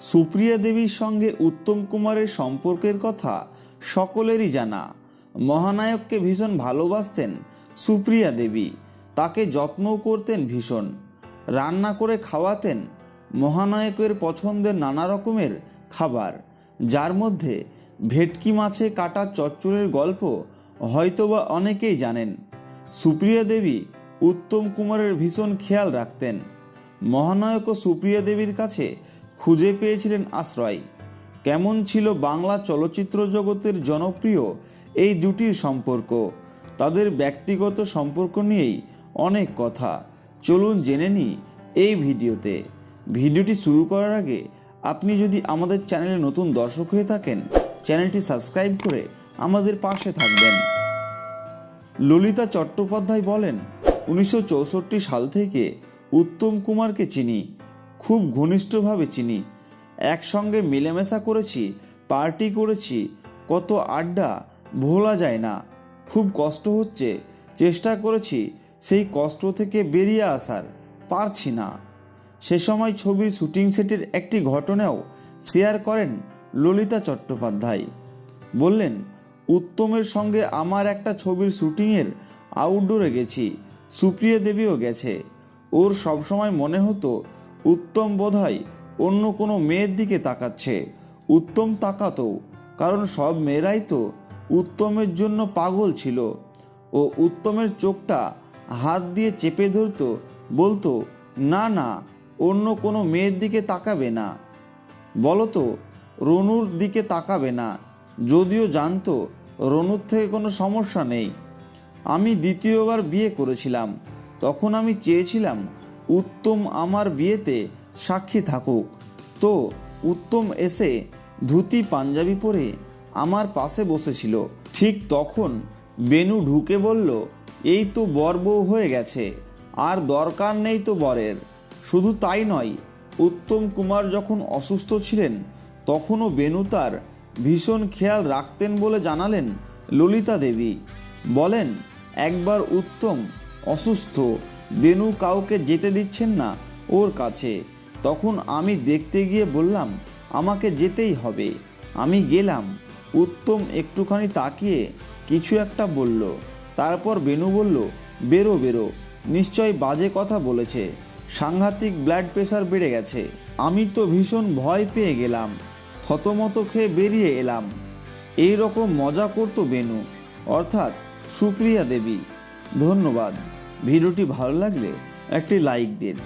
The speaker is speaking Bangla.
সুপ্রিয়া দেবীর সঙ্গে উত্তম কুমারের সম্পর্কের কথা সকলেরই জানা। মহানায়ককে ভীষণ ভালোবাসতেন সুপ্রিয়া দেবী। তাকে যত্নও করতেন ভীষণ। রান্না করে খাওয়াতেন মহানায়কের পছন্দের নানা রকমের খাবার। যার মধ্যে ভেটকি মাছে কাটা চচ্চড়ের গল্প হয়তোবা অনেকেই জানেন। সুপ্রিয়া দেবী উত্তম কুমারের ভীষণ খেয়াল রাখতেন। মহানায়ক ও সুপ্রিয়া দেবীর কাছে খুঁজে পেয়েছিলেন আশ্রয়। কেমন ছিল বাংলা চলচ্চিত্র জগতের জনপ্রিয় এই জুটির সম্পর্ক? তাদের ব্যক্তিগত সম্পর্ক নিয়েই অনেক কথা। চলুন জেনে নিই এই ভিডিওতে। ভিডিওটি শুরু করার আগে আপনি যদি আমাদের চ্যানেলে নতুন দর্শক হয়ে থাকেন, চ্যানেলটি সাবস্ক্রাইব করে আমাদের পাশে থাকবেন। ললিতা চট্টোপাধ্যায় বলেন, উনিশশো চৌষট্টি সাল থেকে উত্তম কুমারকে চিনি। খুব ঘনিষ্ঠভাবে চিনি। একসঙ্গে মিলেমিশা করেছি, পার্টি করেছি, কত আড্ডা, ভোলা যায় না। খুব কষ্ট হচ্ছে, চেষ্টা করেছি সেই কষ্ট থেকে বেরিয়ে আসার, পারছি না। সে সময় ছবির শুটিং সেটের একটি ঘটনাও শেয়ার করেন ললিতা চট্টোপাধ্যায়। বললেন, উত্তমের সঙ্গে আমার একটা ছবির শুটিংয়ের আউটডোরে গেছি, সুপ্রিয়া দেবীও গেছে। ওর সবসময় মনে হতো উত্তম বোধহয় অন্য কোনো মেয়ের দিকে তাকাচ্ছে। উত্তম তাকাতো, কারণ সব মেয়েরাই তো উত্তমের জন্য পাগল ছিল। ও উত্তমের চোখটা হাত দিয়ে চেপে ধরতো, বলতো, না না, অন্য কোনো মেয়ের দিকে তাকাবে না। বলতো, রনুর দিকে তাকাবে না। যদিও জানতো, রনুর থেকে কোনো সমস্যা নেই। আমি দ্বিতীয়বার বিয়ে করেছিলাম। তখন আমি চেয়েছিলাম উত্তম আমার বিয়েতে সাক্ষী থাকুক। তো উত্তম এসে ধুতি, পাঞ্জাবি পরে আমার পাশে বসেছিল। ঠিক তখন বেনু ঢুকে বলল, এই তো বর বউ হয়ে গেছে, আর দরকার নেই তো বরের। শুধু তাই নয়, উত্তম কুমার যখন অসুস্থ ছিলেন, তখনও বেনু তার ভীষণ খেয়াল রাখতেন বলে জানালেন ললিতা দেবী। বলেন, একবার উত্তম অসুস্থ বেনু কাউকে যেতে দিচ্ছেন না ওর কাছে। তখন আমি দেখতে গিয়ে বললাম, আমাকে যেতেই হবে। আমি গেলাম। উত্তম একটুখানি তাকিয়ে কিছু একটা বলল। তারপর বেনু বলল, বেরো বেরো। নিশ্চয় বাজে কথা বলেছে। সাংঘাতিক ব্লাড প্রেশার বেড়ে গেছে। আমি তো ভীষণ ভয় পেয়ে গেলাম। থতমত খেয়ে বেরিয়ে এলাম। এই রকম মজা করতো বেনু। অর্থাৎ সুপ্রিয়া দেবী। ধন্যবাদ। ভিডিওটি ভালো লাগলে একটি লাইক দিন।